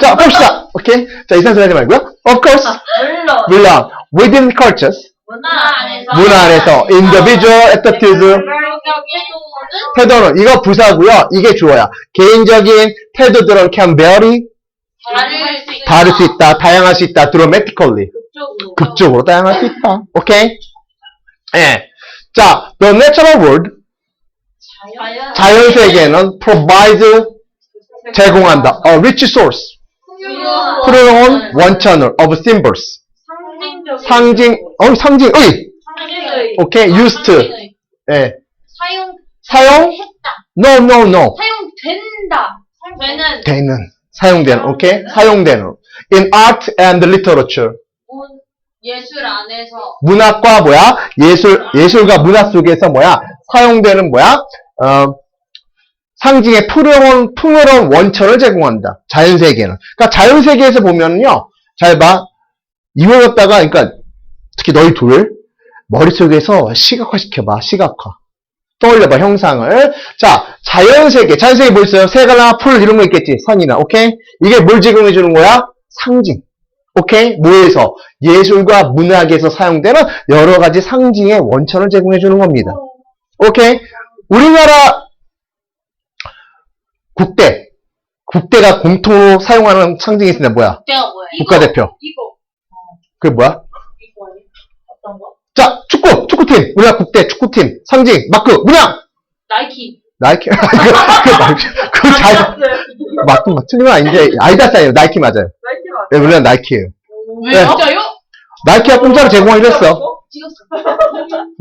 자, 봅시다. 오케이? 자, 이상 소리 하지 말고요. Of course. 물론. 물론, within cultures, 문화 안에서. 문화 안에서 individual attitudes, 태도는, 이거 부사고요 이게 주어야. 개인적인 태도들은 can vary, 다를 수 있다. 다양할 수 있다, dramatically. 극적으로. 극적으로 다양할 수 있다. 오케이? 예. 자, the natural world, 자연. 자연 세계는 provide, 제공한다. a rich source, 훌륭한. 푸르운 원천을 of symbols. 상징, 어, 상징, 의! 상징의. 오케이, used. 상징의. 예. 사용. 사용? 했다. No, no, no. 사용된다. 되는. 되는. 사용되는, 오케이? 사용되는. In art and literature. 문- 예술 안에서. 문학과 뭐야? 예술, 예술과 문학 속에서 뭐야? 사용되는 뭐야? 어, 상징의 풍요로운, 풍요로운 원천을 제공한다. 자연세계는. 그러니까 자연세계에서 보면요. 잘 봐. 이걸 갖다가, 그러니까, 특히 너희 둘, 머릿속에서 시각화 시켜봐. 시각화. 떠올려봐, 형상을. 자, 자연세계. 자연세계 뭐 있어요? 새가나 풀 이런 거 있겠지. 산이나, 오케이? 이게 뭘 제공해주는 거야? 상징. 오케이? 뭐에서? 예술과 문학에서 사용되는 여러 가지 상징의 원천을 제공해주는 겁니다. 오케이? 우리나라 국대. 국대가 공통으로 사용하는 상징이 있습니다. 뭐야? 때가 뭐야? 국가대표. 이거. 그게 뭐야? 이거 아니? 어떤 거? 자, 축구! 축구팀! 우리나라 국대 축구팀. 상징, 마크, 문양! 나이키. 나이키. 그, 그, 나이키. 그 잘, 마크, 틀린 건 아닌데, 아이다스 아니에요. 나이키 맞아요. 나이키 맞아. 네, 우리나라 나이키예요 왜요? 네. 진짜요? 나이키가 공짜로 제공하기로 했어. 찍었어.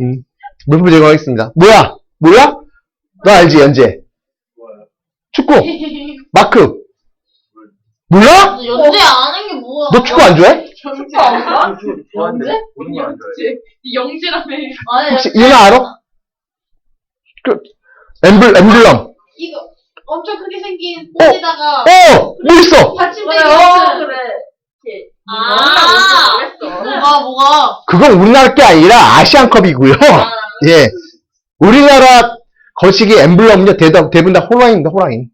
음, 물품 제공하겠습니다. 뭐야? 몰라? 너 알지, 연재? 축구, 마크. 몰라? 연재 아는 게 뭐야? 너 축구 안 좋아해? 연재 알아? 좋아하는데 연재? 본인이 안 좋아해. 영재라며. 아니, 혹시 이거 알아? 그, 엠블, 엠블럼. 이거 엄청 크게 생긴 어? 꽃에다가 어! 뭐 있어? 받침대 어, 그래. 아, 뭐가 뭐가? 그건 우리나라 게 아니라 아시안컵이고요. 예. 우리나라 거시기 엠블럼은요, 대다, 대부분 다 호랑이입니다, 호랑이.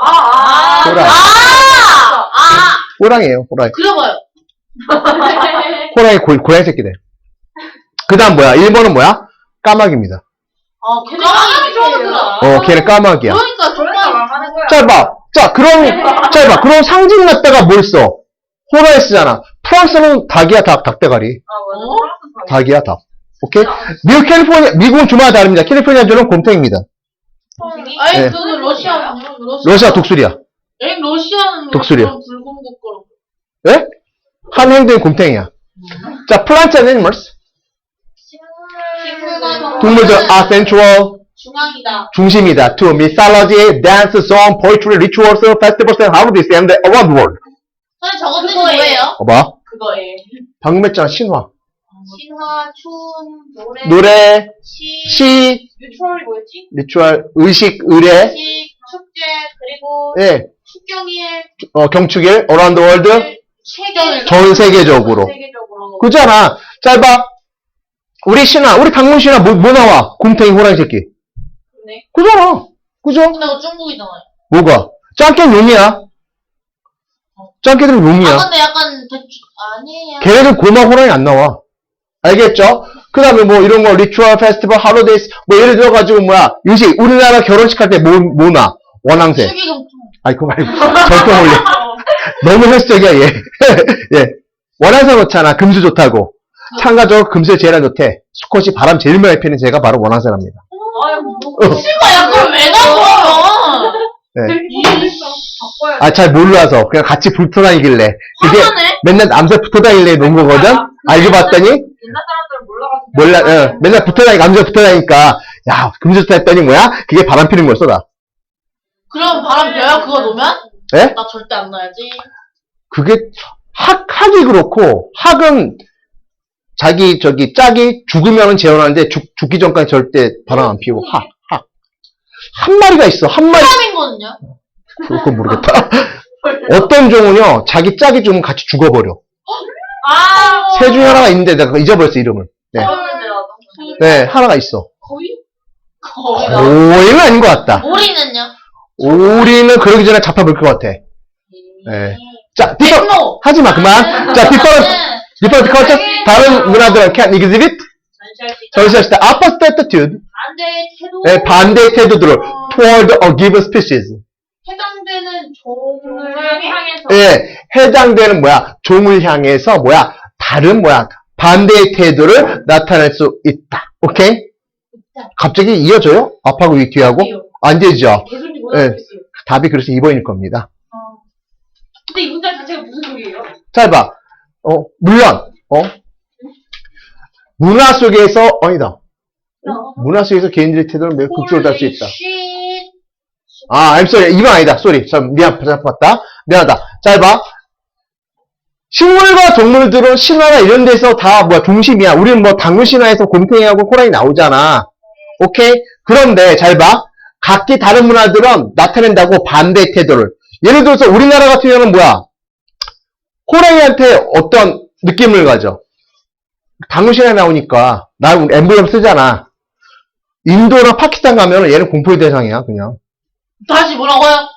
아, 아, 호랑이. 아, 아, 호랑이에요, 호랑이. 그려봐요. 호랑이 고, 고양이 새끼들. 그 다음 뭐야? 1번은 뭐야? 까마귀입니다. 아, 걔네 까마귀 좋아하더라. 어, 걔는 까마귀야. 그러니까 정말 망하는 거야. 자, 봐. 자, 그런, 자, 봐. 그런 상징 갖다가 뭘 써? 호랑이 쓰잖아. 프랑스는 닭이야, 닭, 닭대가리. 아, 맞아. 어? 닭이야, 닭. 오케이? 미국 캘리포니아, 미국은 주마다 다릅니다. 캘리포니아주는 곰탱입니다. 아니 네. 그거는 러시아 러시아. 러시아 독수리야. 에 러시아는 왜 독수리야. 불공국 거라고? 예? 한 행동이 곰탱이야. 자, plants and animals. 식물과 동물들 are central, 중앙이다. 중심이다. to mythology, dance, song, poetry, rituals, festivals, and holidays and around the world. 선생님 저거 뜻이 뭐예요? 봐봐. 그거예요. 방금 했잖아, 신화. 신화, 춤, 노래, 노래, 시, 시, 유초월이 뭐였지? 리추얼, 의식, 의례, 식, 축제, 그리고 예, 축경일, 어, 경축일, the world, 세계, 전 세계적으로. 세계적으로. 그잖아. 잘 봐. 우리 신화, 우리 방문 신화 뭐, 뭐 나와? 곰탱이 호랑이 새끼. 네. 그잖아. 그죠? 근데 그거 중국이잖아요. 뭐가? 짱깨는 용이야. 짱깨들은 아 용이야. 근데 약간 대충 아니에요. 걔네들 고마 호랑이 안 나와. 알겠죠? 그 다음에 뭐 이런 거, 리추얼, 페스티벌, 하로데이스, 뭐 예를 들어 가지고 뭐야, 요새 우리나라 결혼식 할 때 뭐, 뭐 나? 원앙새. 아이, 그거 말고. 절대 올려. 너무 헬스적이야, 얘. 예. 원앙새 놓잖아. 금수 좋다고. 참가적으로 금수에 제일 안 좋대. 수컷이 바람 제일 많이 피는 새가 바로 원앙새랍니다. 아유, 뭐. 어. 씨발 야 그걸 왜 나와? 네. 돼. 아, 잘 몰라서. 그냥 같이 붙어 다니길래. 그게. 맨날 남자 붙어 다니길래 놓은 거거든? 알고 봤더니, 옛날 사람들은 몰라가지고. 몰라, 어, 맨날 붙어 다니, 남자 붙어 다니까, 야, 금수 좋다 했더니 뭐야? 그게 바람 피는 거였어, 나. 그럼 바람 벼요 그거 놓으면? 예? 나 절대 안 놔야지. 그게, 학, 학이 그렇고, 학은, 자기, 저기, 짝이 죽으면은 재혼하는데, 죽, 죽기 전까지 절대 바람 안 피우고, 학, 학. 한 마리가 있어, 한 마리. 사람인 거는요? 그건 모르겠다. 어떤 종은요, 자기 짝이 좀 같이 죽어버려. 아. 새 중에 하나가 있는데, 내가 잊어버렸어, 이름을. 네. 네, 하나가 있어. 거의? 거의 나. 오이는 아닌 것 같다. 오리는요? 오리는 그러기 전에 잡아볼 것 같아. 예. 자, differ, 땡노. 하지 마, 그만. 자, different, different cultures, 다른 문화들은 can exhibit, 전시할 수 있다. 전시할 때 opposite attitude, 반대의 태도. 예, 반대의 태도들을 toward a given species. 해당되는 종을 향해서. 예, 해당되는 뭐야, 종을 향해서 뭐야, 다른 뭐야, 반대의 태도를 나타낼 수 있다. 오케이? 갑자기 이어져요? 앞하고 이 뒤하고? 안 되죠? 예. 답이 그래서 2번일 겁니다. 근데 이 문장 자체가 무슨 소리예요? 잘 봐. 어, 물론, 어? 문화 속에서, 아니다. 문화 속에서 개인들의 태도는 매우 극적으로 달수 있다. 쉿. 아, I'm sorry. 이건 아니다. 쏘리. 참, 미안, 잘봤다 미안하다. 잘 봐. 식물과 동물들은 신화나 이런 데서 다 뭐야, 중심이야. 우리는 뭐 당근 신화에서 곰탱이하고 호랑이 나오잖아. 오케이? 그런데 잘 봐. 각기 다른 문화들은 나타낸다고 반대 태도를. 예를 들어서 우리나라 같은 경우는 뭐야? 호랑이한테 어떤 느낌을 가져? 당근 신화에 나오니까. 나 엠블럼 쓰잖아. 인도나 파키스탄 가면 얘는 공포의 대상이야, 그냥. 다시 뭐라고요?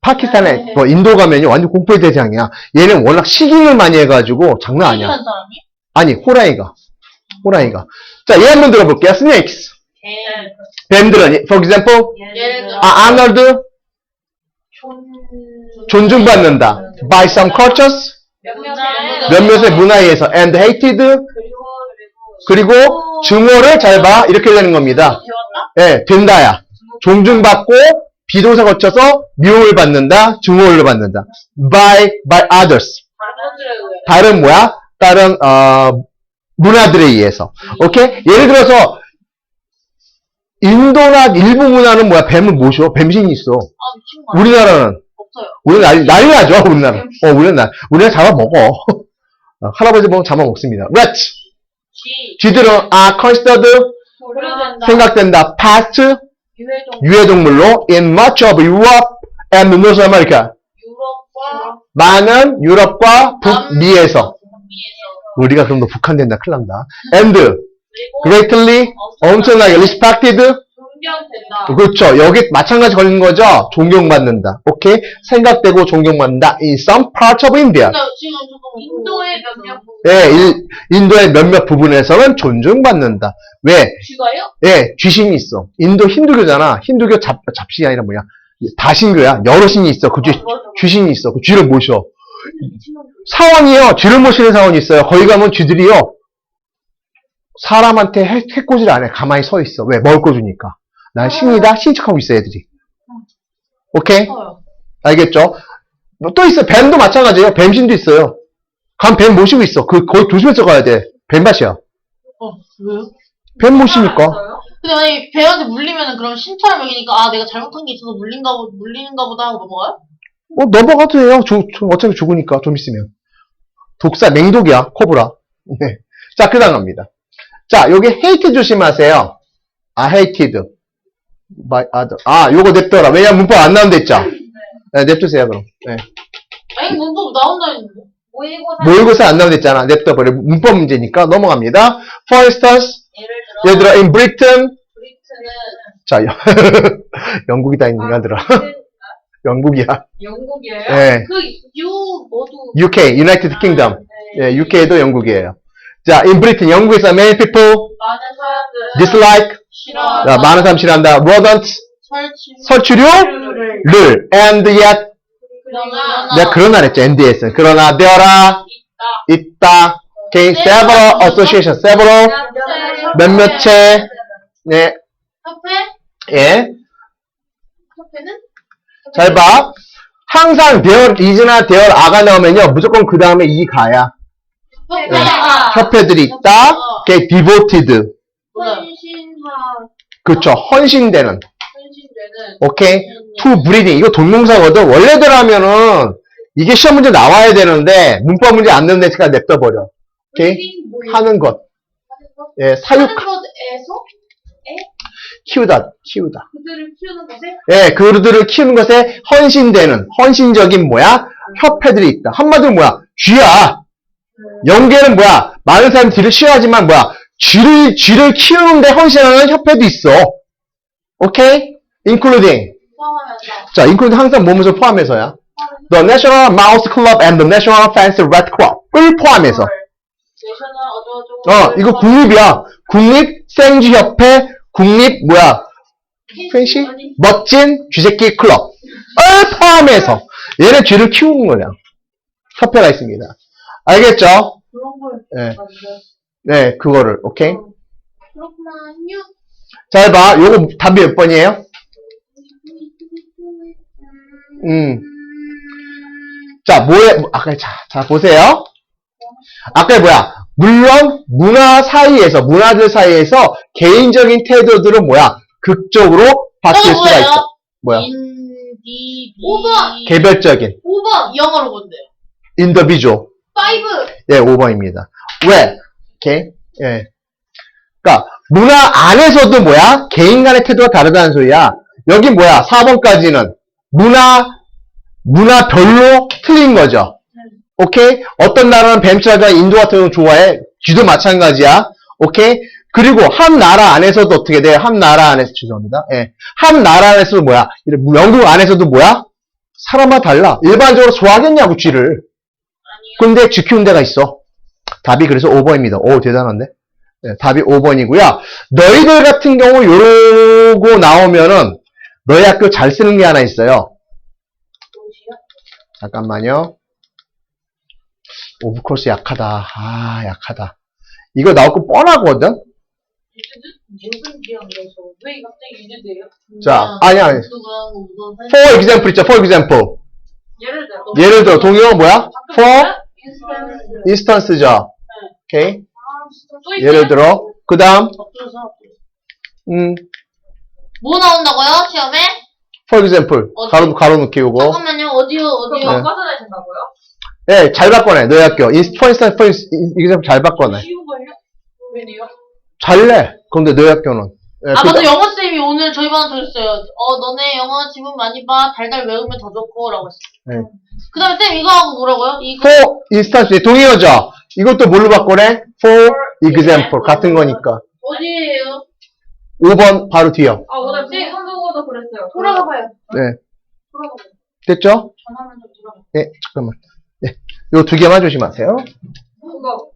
파키스탄에 뭐 인도 가면요 완전 공포의 대상이야. 얘는 워낙 식잉을 많이 해가지고 장난 아니야. 사람이? 아니 호랑이가 호랑이가. 자, 얘 한번 들어볼게요. snakes. 뱀들은 for example 예를 들어. 아, 아놀드 존중받는다. by some cultures 몇몇의 몇몇의 문화에 의해서 and hated 그리고 증오를 잘 봐. 이렇게 되는 겁니다. 배웠나? 예, 된다야. 존중받고 비동사 거쳐서 미움을 받는다. 증오를 받는다. by by others. 다른 뭐야? 다른 어, 문화들에 의해서. 오케이? 예를 들어서 인도나 일부 문화는 뭐야? 뱀을 모셔. 뱀신이 있어. 아? 우리나라는 없어요. 우리 난리, 난리 나죠, 우리나라. 어, 우리는 나, 우리는 잡아먹어. 어, 할아버지 보면 잡아먹습니다. rats. 지 쥐들은 are considered 고려된다. 생각된다. past 유해종 유해동물 로 in much of Europe and North America. 유럽과 많은 유럽과 북미에서. 우리가 그럼 너 북한 된다. 큰일 난다. and greatly 엄청나게 respected 존경된다. 그렇죠. 여기 마찬가지 걸리는 거죠. 존경받는다. 오케이? 생각되고 존경받는다. in some parts of India. 근데 지금 조금 인도의 몇몇 부분 예, 일- 인도의 몇몇 부분에서는 존중받는다. 왜? 쥐가요? 예, 귀신이 있어. 인도 힌두교잖아. 힌두교 잡, 잡신이 아니라 뭐야? 다신교야. 여러 신이 있어. 그 쥐, 귀신이 있어. 그 쥐를 모셔. 사원이요. 쥐를 모시는 사원이 있어요. 거기 가면 쥐들이요. 사람한테 해, 해코지를 안 해. 가만히 서 있어. 왜? 먹을 거 주니까. 난 신이다. 신척하고 있어, 애들이. 오케이? 커요. 알겠죠? 뭐또 있어. 뱀도 마찬가지예요. 뱀신도 있어요. 간 뱀 모시고 있어. 그, 거의 조심해서 가야 돼. 뱀밭이야. 어, 왜요? 뱀 모시니까. 근데 만약에 배한테 물리면은 그럼 신처럼 여기니까 아 내가 잘못한 게 있어서 물린가 보, 물리는가 보다 하고 넘어가요? 어, 넘어가도 돼요. 조- 조- 어차피 죽으니까, 좀 있으면. 독사, 맹독이야, 코브라. 네. 자, 그 다음 갑니다. 자, 여기 hate 조심하세요. 아, hated. By other. 아, 요거 냅둬라. 왜냐면 문법 안 나온다 했죠? 네, 냅두세요, 그럼. 네. 아니 문법 나온다 했는데. 모의고사 모의고사 안 나온다 했잖아. 냅둬버려. 문법 문제니까 넘어갑니다. For instance, 예를 들어 예를 들어, in Britain. 브리트는 자, 여- 영국이다, 인간들아. 영국이야. 영국이에요? 네. 그유 모두 UK, United Kingdom. 네. 예, UK도 영국이에요. 자, in Britain, 영국에서 many people 많은 사람들은 dislike, 싫어. 자, 많은 사람 싫어한다. 설치. 설치류를, 를 and yet, 그러나 내가 그러나 그랬죠, nd에서. 그러나, there are, 있다, okay, several associations, several, 몇몇의, 네, 협회? 예. 협회는? 잘 봐. 항상 there is나 there are가 나오면요, 무조건 그 다음에 이 가야. 협회들이 있다, okay, devoted. 그렇죠, 헌신되는. 헌신되는 오케이? to breeding. 이거 동명사거든. 원래대로 하면은 이게 시험 문제 나와야 되는데 문법 문제 안 넣는 애가 냅둬 버려. 오케이? 브리딩 모의 하는 것. 예, 사육, 하는 것에서 키우다, 키우다. 그들을 키우는 것에 예, 그들을 키우는 것에 헌신되는, 헌신적인 뭐야? 협회들이 있다. 한마디로 뭐야? 쥐야. 영계는 뭐야? 많은 사람이 쥐를 싫어하지만 뭐야? 쥐를, 쥐를 키우는데 헌신하는 협회도 있어. 오케이? including. 포함하면서 자, including 항상 몸을 포함해서야. 포함해서 the National Mouse Club and the National Fence Red Cros을 포함해서. 어쩌고저쩌고. 어, 이거 국립이야. 국립 생쥐협회, 국립, 뭐야, 펜시? 멋진 쥐새끼 클럽을 포함해서. 얘네 쥐를 키우는 거냐. 협회가 있습니다. 알겠죠? 그런 걸. 네. 네, 그거를, 오케이? 그렇구만요. 잘 봐. 요거 답이 몇 번이에요? 음. 자, 뭐에, 뭐- 아까, 자, 자, 보세요. 아까 뭐야? 물론, 문화 사이에서, 문화들 사이에서 개인적인 태도들은 뭐야? 극적으로 바뀔 수가 뭐예요? 있어. 뭐야? 인디 오버! 개별적인, 5번. 영어로 뭔데요? individual. 5. 예, 5번입니다. 왜? 오케이? 예. 그니까, 문화 안에서도 뭐야? 개인 간의 태도가 다르다는 소리야. 여기 뭐야? 4번까지는 문화, 문화별로 틀린 거죠. 오케이? 어떤 나라는 뱀차가 인도 같은 경우 좋아해. 쥐도 마찬가지야. 오케이? 그리고 한 나라 안에서도 어떻게 돼? 한 나라 안에서, 죄송합니다. 예. 한 나라 안에서도 뭐야? 영국 안에서도 뭐야? 사람마다 달라. 일반적으로 좋아하겠냐고, 쥐를. 근데 쥐 키운 데가 있어. 답이 그래서 5번입니다. 오, 대단한데? 네, 답이 5번이고요. 너희들 같은 경우 요러고 나오면은 너희 학교 잘 쓰는 게 하나 있어요. 잠깐만요. 오브 코스 약하다. 아, 약하다. 이거 나올 거 뻔하거든? 무슨 기억이어서 왜 갑자기 유지돼요? 자, 아니, 아니. For example 있죠, for example. 예를 들어. 예를 들어, 동의어 뭐야? For instance죠. 오케이? 예를 들어, 그 다음, 음, 뭐 나온다고요? 시험에? for example. 어디? 가로, 가로 넣기 요거. 잠깐만요. 어디요? 어디요? 네. 바꿔서 된다고요? 네, 잘 바꿔내, 너희 학교. 인- for instance, for example 잘 바꿔내. 쉬운 걸요? 왜요? 잘래. 근데 너희 학교는. 예, 아, 그 맞아. 다- 영어 쌤이 오늘 저희 반한테 줬어요. 어, 너네 영어 지문 많이 봐. 달달 외우면 더 좋고. 라고 했어. 네. 그 다음에 쌤 이거 하고 뭐라고요? 이거. for instance, 동의어죠? 이것도 뭘로 바꿔내? for example. 같은 거니까. 어디에요? 5번 바로 뒤요. 아, 오늘 쌤 한국어도 그랬어요. 돌아가봐요. 네. 돌아가봐요. 됐죠? 전화면 좀 돌아가. 네, 잠깐만. 네. 요두 개만 조심하세요. 그거